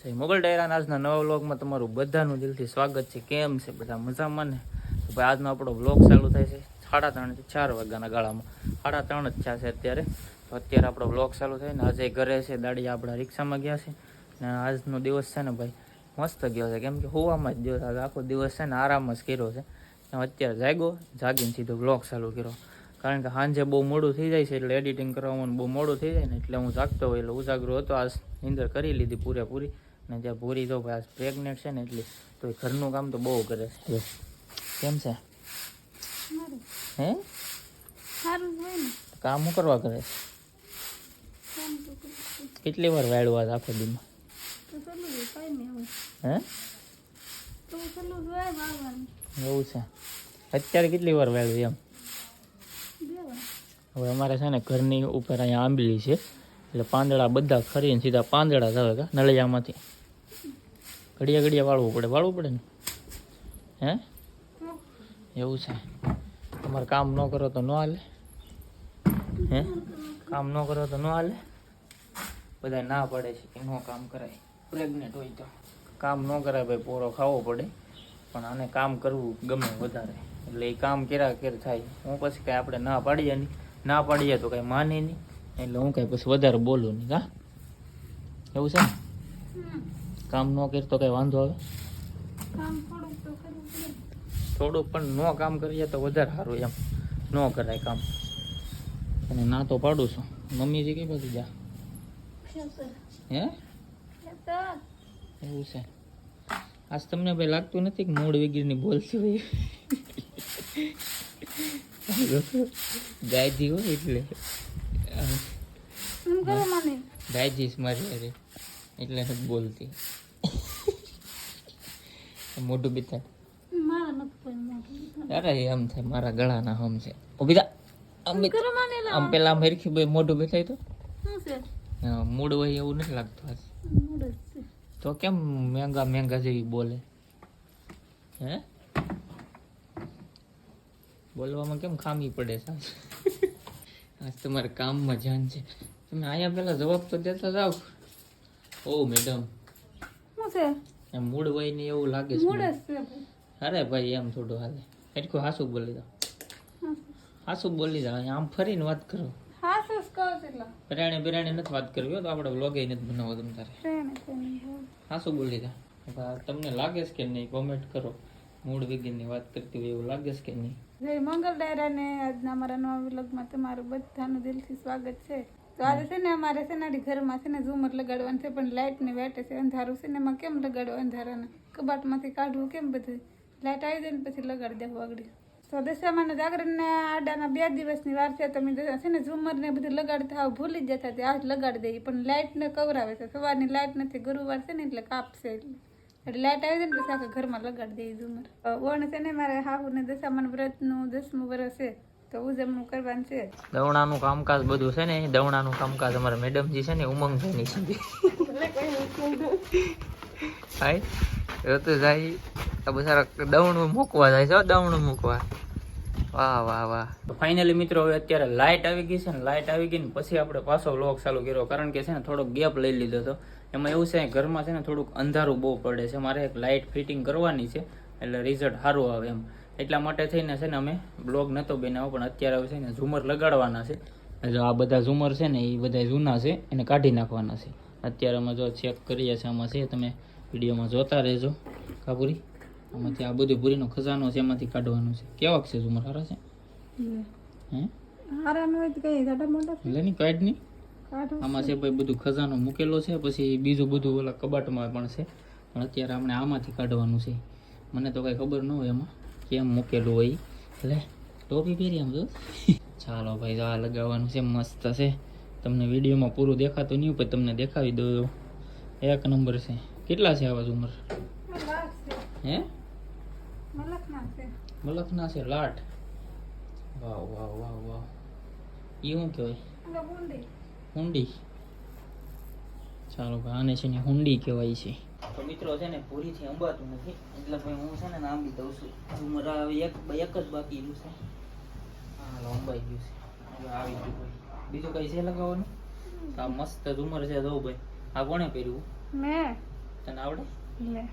જય મોગલ ડાયરાના આજના નવા વ્લોગમાં તમારું બધાનું દિલથી સ્વાગત છે. કેમ છે બધા મજામાં ને? તો ભાઈ, આજનો આપણો વ્લોગ ચાલુ થાય છે સાડા ત્રણથી ચાર વાગ્યાના ગાળામાં. સાડા ત્રણ જ થયા છે અત્યારે. તો અત્યારે આપણો વ્લોગ ચાલુ થાય ને આજે ઘરે છે દાડી આપણા રિક્ષામાં ગયા છે. ને આજનો દિવસ છે ને ભાઈ, મસ્ત ગયો છે. કેમ કે હોવામાં જ દિવસ આખો દિવસ છે ને આરામ જ કર્યો છે. અત્યારે જાગ્યો, જાગીને સીધો વ્લોગ ચાલુ કર્યો. કારણ કે સાંજે બહુ મોડું થઈ જાય છે એટલે એડિટિંગ કરવામાં બહુ મોડું થઈ જાય ને એટલે હું જાગતો હોય એટલે ઉજાગરો હતો. આજ નિંદર કરી લીધી પૂરેપૂરી. ને જે પૂરી તો પ્રેગ્નેન્ટ છે ને એટલે તો એ ઘરનું કામ તો બહુ કરે છે. કેમ છે? હે? કામ શું કરવા કરે. કેટલી વાર વાળ્યું આજ આખો દીમાં હે? એવું છે. અત્યારે કેટલી વાર વાળ્યું એમ? હવે અમારે છે ને ઘરની ઉપર અહીંયા આંબલી છે. એટલે પાંદડા બધા ખરીને સીધા પાંદડા જ આવે કે નળિયામાંથી. ઘડિયા ઘડિયા વાળવું પડે વાળવું પડે ને? હે? એવું છે. તમારે કામ ન કરો તો ન હાલે. હે? કામ ન કરો તો ન હાલે. બધા ના પડે છે કે ન કામ કરાય. પ્રેગ્નેન્ટ હોય તો કામ ન કરાય ભાઈ, પોરો ખાવો પડે. પણ આને કામ કરવું ગમે વધારે. એટલે એ કામ કેરા કેર થાય. હું પછી કાંઈ આપણે ના પાડીએ નહીં. ના પાડીએ તો કાંઈ માને નહીં. એટલે હું કાંઈ પછી વધારે બોલું નહીં, હા? એવું છે ને. કામ ન કરી તો કઈ વાંધો આવે? થોડું થોડુંક પણ ન કામ કરીએ તો વધારે સારું એમ. ન કરાય કામ. અને ના તો પાડું છું. મમ્મી જે. કઈ બાજુ જા હે? એવું છે? આજ તમને ભાઈ લાગતું નથી કે મૂળ વગેરેની બોલતી હોય ગાયજી હોય એટલે. ગાયજી મારી અરે એટલે નથી બોલતી. મોઢું મોઢું અરે એમ થાય મારા ગળાના હમ છે. થા આમ બી- પેલા આમ હરખી ભાઈ મોઢું બેઠાય તો? હા, મૂડ હોય એવું નથી લાગતું આજ. છે. તો કેમ મેંગા મેંગા જેવી બોલે? હે? બોલવામાં કેમ ખામી પડે સાહેબ? આજ તમારે કામમાં જાન છે. તમે અહીંયા પેલા જવાબ તો દેતા જાઓ. ઓ મેડમ. શું છે? એમ મૂડ હોય ને એવું લાગે છે મૂળ છે અરે ભાઈ એમ થોડું હાલે. એટલું હાસુ બોલી દો હાસુ બોલી દો આમ ફરીને વાત કરો. હાસુ સસ કહો છે બિરાણે નથી વાત કરવી તો આપણે વ્લોગે નથી બનાવો તમ તારે. હાસુ બોલ. દો તમને લાગે છે કે નહીં કોમેન્ટ કરો. મૂળ વિગીનની વાત કરતી હોય એવું લાગે છે કે નહીં? જય મંગલ ડાયરા ને આજના અમારા નવા વ્લોગમાં તમારું બધાનું દિલથી સ્વાગત છે. તો આજે છે ને અમારે છે ને ઘરમાં છે ને ઝુમર લગાડવાનું છે, પણ લાઇટ ને વેટે છે, અંધારું છે ને એમાં કેમ લગાડવું અંધારાને? કબાટમાંથી કાઢવું કેમ બધું? લાઇટ આવી જાય ને પછી લગાડી દેવું આગળ. તો દશામાના જાગરણને આડાના બે દિવસની વાર છે, તમે છે ને ઝુમર ને બધું લગાડતા હાવ ભૂલી જ જતા આજ લગાડી દઈએ. પણ લાઇટને કવરાવે છે, સવારની લાઇટ નથી, ગુરુવાર છે ને એટલે કાપશે. એટલે એટલે લાઇટ આવી જાય ને પછી આખા ઘરમાં લગાડી દઈએ ઝુમર. ઓણ છે ને મારે હાહુ ને દશામાન વ્રતનું દસમું વર્ષ છે. તો ઉજવણું કરવાનું છે દવણાનું કામકાજ બધું છે ને દવણાનું કામકાજ અમારા મેડમજી છે ને ઉમંગભાઈની છે. હાય. એ તો જાય, આ બધા દવણું મૂકવા જાય છે દવણું મૂકવા. વાહ વાહ વાહ. ફાઇનલી મિત્રો, હવે અત્યારે લાઇટ આવી ગઈ છે ને લાઇટ આવી ગઈ ને, પછી આપણે પાછો વ્લોગ ચાલુ કર્યો. કારણ કે છે ને, થોડોક ગેપ લઈ લીધો હતો. એમાં એવું છે ઘરમાં છે ને, થોડુંક અંધારું બહુ પડે છે. મારે એક લાઇટ ફિટિંગ કરવાની છે, એટલે રિઝલ્ટ સારું આવે એમ. એટલા માટે થઈને છે ને અમે બ્લોગ નહોતો બનાવ્યો પણ અત્યારે હવે છે ને ઝુમર લગાડવાના છે. જો આ બધા ઝુમર છે ને એ બધા જૂના છે એને કાઢી નાખવાના છે. અત્યારે અમે જો ચેક કરીએ છીએ આમાં છે તમે વિડીયોમાં જોતા રહેજો. કાપુરી આમાંથી આ બધું પૂરીનો ખજાનો છે એમાંથી કાઢવાનો છે. કેવાક છે ઝુમર? સારા છે? હે? નહીં કાઢ નહીં આમાં છે ભાઈ બધું ખજાનો મૂકેલો છે પછી બીજું બધું ઓલા કબાટમાં પણ છે. પણ અત્યારે આપણે આમાંથી કાઢવાનું છે. મને તો કાંઈ ખબર ન હોય એમાં. કેમ મૂકેલું હોય એટલે ટોપી પહેરી આમ જો. ચાલો ભાઈ જો આ લગાવવાનું છે મસ્ત છે. તમને વિડીયોમાં પૂરું દેખાતું નહીં પણ તમને દેખાવી દઉં એક નંબર છે. કેટલા છે આવા ઉંમર હે? મલકના છે લાટ. વાહ વાહ વાહ વાહ એ શું કહેવાય? ઊંડી ચાલો આને છે ને હુંડી કહેવાય છે. તો મિત્રો છે ને પૂરીથી અંબાતું નથી. એટલે ભાઈ હું છે ને આંબી દઉં છું. ઝુમર હવે એક એક જ બાકી રહ્યું છે. હા હાલો અંબાઈ ગયું છે. હવે આવી ગયું ભાઈ. બીજું કઈ છે લગાવવાનું? આ મસ્ત ઝુમર છે જો ભાઈ. આ કોણે પહેર્યું? મેં. તને આવડે? લે.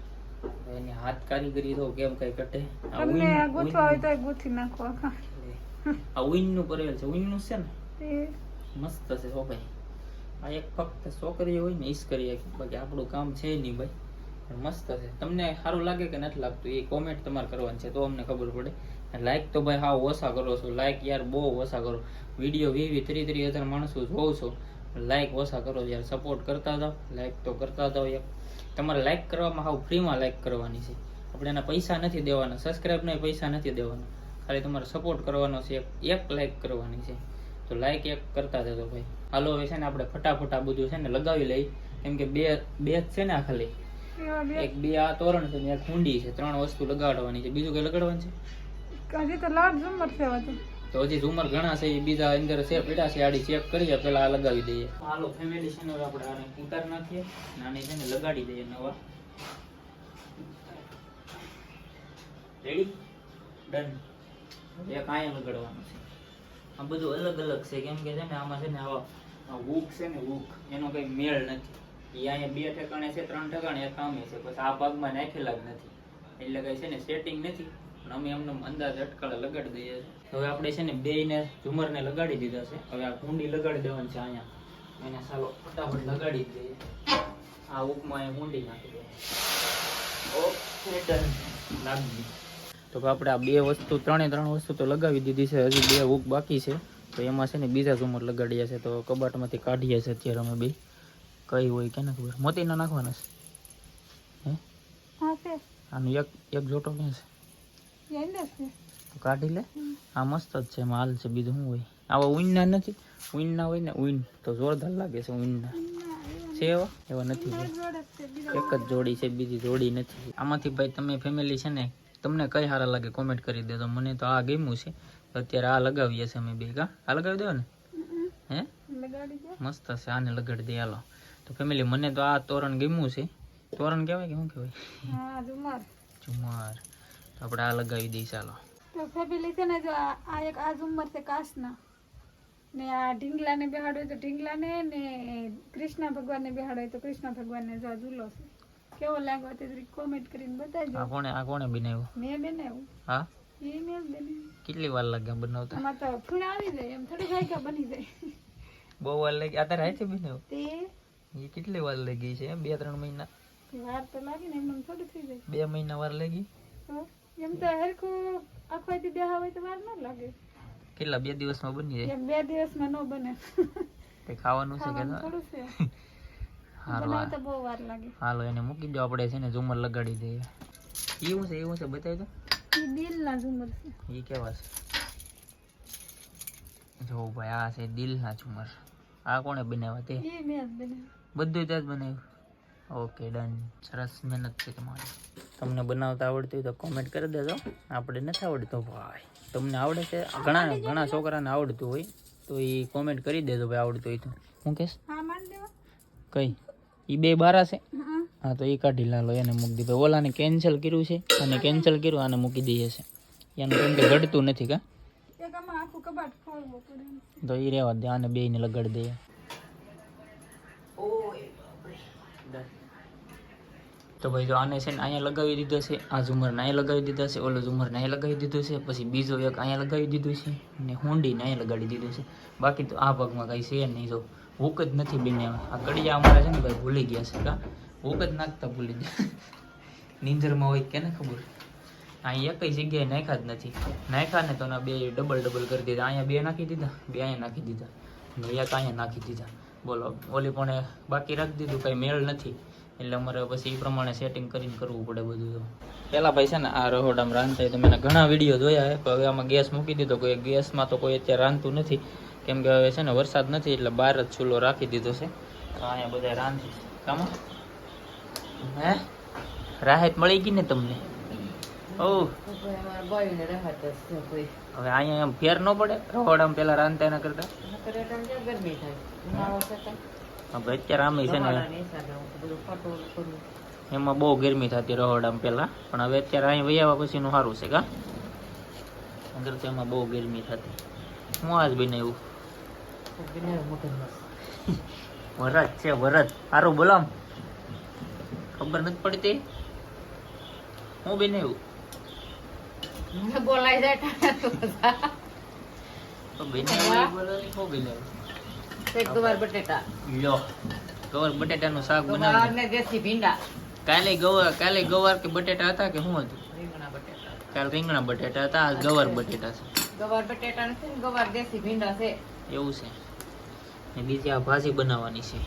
એની હાથ કારીગરી તો કેમ કઈ કટે આ તમને ઉઈન- આ ગૂંથવા હોય તો ગૂંથી નાખો આ ઉઈનનું કરેલ છે. ઉઈનનું છે ને? મસ્ત છે ઓ ભાઈ. આ એક ફક્ત છોકરી હોય ને ઈસ કરીએ. બાકી આપણું કામ છે નહીં ભાઈ. પણ મસ્ત છે. તમને સારું લાગે કે નથી લાગતું એ કોમેન્ટ તમારે કરવાની છે, તો અમને ખબર પડે. લાઈક તો ભાઈ હા ઓછા કરો છો. લાઈક યાર બહુ ઓછા કરો. વીડિયો વી વી ત્રી ત્રી હજાર માણસો જોઉં છો. લાઈક ઓછા કરો યાર. સપોર્ટ કરતા જાઓ. લાઈક તો કરતા જાઓ યાર. તમારે લાઈક કરવામાં હાવ ફ્રીમાં લાઈક કરવાની છે. આપણે એના પૈસા નથી દેવાના. સબસ્ક્રાઈબના પૈસા નથી દેવાના. ખાલી તમારે સપોર્ટ કરવાનો છે. એક લાઈક કરવાની છે. તો લાઈક એક કરતા જતો ભાઈ. હાલો હવે છે ને આપણે ફટાફટ આ બધું છે ને લગાવી લઈ. કેમ કે બે બે જ છે ને આ ખાલી. એક બે આ તોરણ છે ને એક હુંડી છે. ત્રણ વસ્તુ લગાડવાની છે. બીજું કઈ લગાડવાનું છે? હજી તો લાડ ઝુમર છે તો. હજી ઝુમર ઘણા છે. એ બીજા અંદર છે પેડા છે. આડી ચેક કરીએ પેલા આ લગાવી દઈએ. હાલો ફેમિલી છે ને આપણે આને ઉતાર નાખીએ. નાની છે ને લગાડી દઈએ નવા. રેડી ડન એક આયા લગાડવાનું છે. આ બધું અલગ અલગ છે. કેમ કે છે ને, આમાં છે ને આવા હૂક છે ને હુક એનો કઈ મેળ નથી. અહીંયા બે ઠેકાણે છે, ત્રણ ઠેકાણે, એક આમે છે. પછી આ ભાગમાં નાખેલા જ નથી. એટલે કઈ છે ને સેટિંગ નથી. પણ અમે એમનો અંદાજ અટકળે લગાડી દઈએ છીએ. હવે આપણે છે ને બેયને ઝુમરને લગાડી દીધા છે. હવે આ કુંડી લગાડી દેવાની છે અહીંયા. એને ચાલો ફટાફટ લગાડી દઈએ. આ ઉપમાં એ કુંડી નાખી દઈએ. ઓકે ડન લાગી. તો આપણે આ બે વસ્તુ ત્રણે ત્રણ વસ્તુ તો લગાવી દીધી છે. હજી બે હૂક બાકી છે. તો એમાં છે ને બીજા ઝુમર લગાડ્યા છે. તો કબાટમાંથી કાઢીએ છે અત્યારે અમે બે. કઈ હોય કે ખબર? મોતીના નાખવાના છે. હે? આનું એક એક જોટો ક્યાં છે? કાઢી લે. આ મસ્ત જ છે માલ છે બીજું શું હોય? આવા ઉઈનના નથી. ઉઈનના હોય ને ઉઈન તો જોરદાર લાગે છે ઉઈનના છે એવા? એવા નથી એક જ જોડી. છે બીજી જોડી નથી. આમાંથી ભાઈ તમે ફેમિલી છે ને તમને કઈ સારા લાગે કોમેન્ટ કરી દેજો. મને તો આ ગમ્યું છે. અત્યારે આ લગાવીએ છીએ અમે કા આ લગાવી દો ને હે? મસ્ત છે આને લગાડી દે હાલો. તો ફેમિલી મને તો આ તોરણ ગમ્યું છે. તોરણ કહેવાય કે શું કહેવાય? ઝુમર. તો આપણે આ લગાવી દઈએ ચાલો તો ફેમિલી છે ને જો આ એક આ ઝુમર છે કાચના ને આ ઢીંગલાને બેહાડો તો ઢીંગલાને ને કૃષ્ણ ભગવાનને બેહાડો તો કૃષ્ણ ભગવાનને જો આ ઝૂલો છે. કેવો લાગ્યો તે જરીક કોમેન્ટ કરીને આ કોણે આ કોણે બનાવ્યો? મેં બનાવ્યું. હા? એ મેં બનાવ્યું. કેટલી વાર લાગે બનાવતા? આમાં તો ફૂણ આવી જાય એમ થોડું ખાઈ બની જાય. બહુ વાર લાગી અત્યારે હાથે બનાવ્યો? તે એ કેટલી વાર લાગી છે બે ત્રણ મહિના? વાર તો લાગે ને એમ થોડું થઈ જાય. બે મહિના વાર લાગી? એમ તો હરખું આખવાથી બે હોય તો વાર ન લાગે. કેટલા બે દિવસમાં બની જાય? એમ બે દિવસમાં ન બને. તે ખાવાનું છે કે થોડું છે. હાલો એને મૂકી દો આપણે છે ને ઝુમર લગાડી દઈએ એવું છે એવું છે બતાવી દો. દિલના ઝુમર છે. એ કેવા છે? જો ભાઈ આ છે દિલના ઝુમર. આ કોણે બનાવ્યા તે? એ મેં બનાવ્યું. બધું ત્યાં જ બનાવ્યું. Okay done. સરસ મહેનત છે તમારી. તમને બનાવતા આવડતું હોય તો કોમેન્ટ કરી દેજો. આપણે નથી આવડતું ભાઈ. તમને આવડે છે? ઘણા ઘણા છોકરાને આવડતું હોય તો એ કોમેન્ટ કરી દેજો ભાઈ આવડતું હોય તો. હું કહેશ કઈ? એ બે બારા છે. હા તો એ કાઢી લાલો એને મૂકી દીધો. ઓલાને કેન્સલ કર્યું છે અને કેન્સલ કર્યું આને મૂકી દઈએ છે. એનું કેમ કે ઘડતું નથી કા. તો એ રહેવા દે આને બેયને લગાડી દઈએ. તો ભાઈ જો આને છે ને અહીંયા લગાવી દીધો છે આ ઝુમરને અહીંયા લગાવી દીધા છે ઓલો ઝુમરને અહીંયા લગાવી દીધો છે પછી બીજો એક અહીંયા લગાવી દીધો છે અને હુંડીને અહીંયા લગાડી દીધું છે. બાકી તો આ ભાગમાં કાંઈ છે નહીં જો. હુક જ નથી બન્યા આ કડિયા અમારા છે ને ભાઈ ભૂલી ગયા છે કા? હુક જ નાખતા ભૂલી ગયા. નીંદરમાં હોય કે ને ખબર? અહીંયા એક જગ્યાએ નાખ્યા જ નથી. નાખ્યા ને તો બે ડબલ ડબલ કરી દીધા. અહીંયા બે નાખી દીધા, બે અહીંયા નાખી દીધા. ને એક અહીંયા નાખી દીધા. બોલો, ઓલી પણ બાકી રાખી દીધું, કંઈ મેળ નથી. એટલે અમારે પછી એ પ્રમાણે સેટિંગ કરીને કરવું પડે બધું પેલા ભાઈ છે ને, આ રહોડામાં રાંધતા તો મેં ઘણા વીડિયો જોયા છે હવે આમાં ગેસ મૂકી દીધો. કોઈ ગેસમાં તો કોઈ અત્યારે રાંધતું નથી. કેમ કે હવે છે ને વરસાદ નથી એટલે બહાર જ ચૂલો રાખી દીધો છે. અહીંયા બધા રાંધી કામાં હે? રાહત મળી ગઈ ને તમને? હવે અહીંયા એમ ફેર ન પડે? રહોડામાં પેલા રાંધતા એના કરતા? હવે અત્યારે આમે છે ને એમાં બહુ ગરમી થતી રહોડામાં પેલા પણ હવે અત્યારે અહીં વૈયાવા પછીનું સારું છે કા? અગર તો એમાં બહુ ગરમી થતી. હું આજ બનાવ્યું વરત છે વરત સારું બોલો ખબર નથી પડતી? હું બનાવ્યું? મને બોલાય જાય તો બધા. તો બનાવ્યું એ બોલો ને, હું બનાવ્યું? તે ગવાર બટેટા. લો ગવાર બટેટાનું શાક બનાવ્યું. ને દેશી ભીંડા. કાલે ગવાર કાલે ગવાર કે બટેટા હતા કે શું હતું? રીંગણા બટેટા. કાલે રીંગણા બટેટા હતા આજ ગવાર બટેટા છે. ગવાર બટેટા નથી ને ગવાર દેશી ભીંડા છે. એવું છે. ને બીજી આ ભાજી બનાવવાની છે.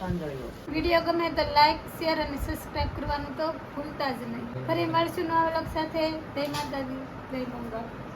વીડિયો ગમે તો લાઈક શેર અને સબસ્ક્રાઇબ કરવાનું તો ભૂલતા જ નહીં. ફરી મળશું નવા વ્લોગ સાથે. જય માતાજી જય મંગળ.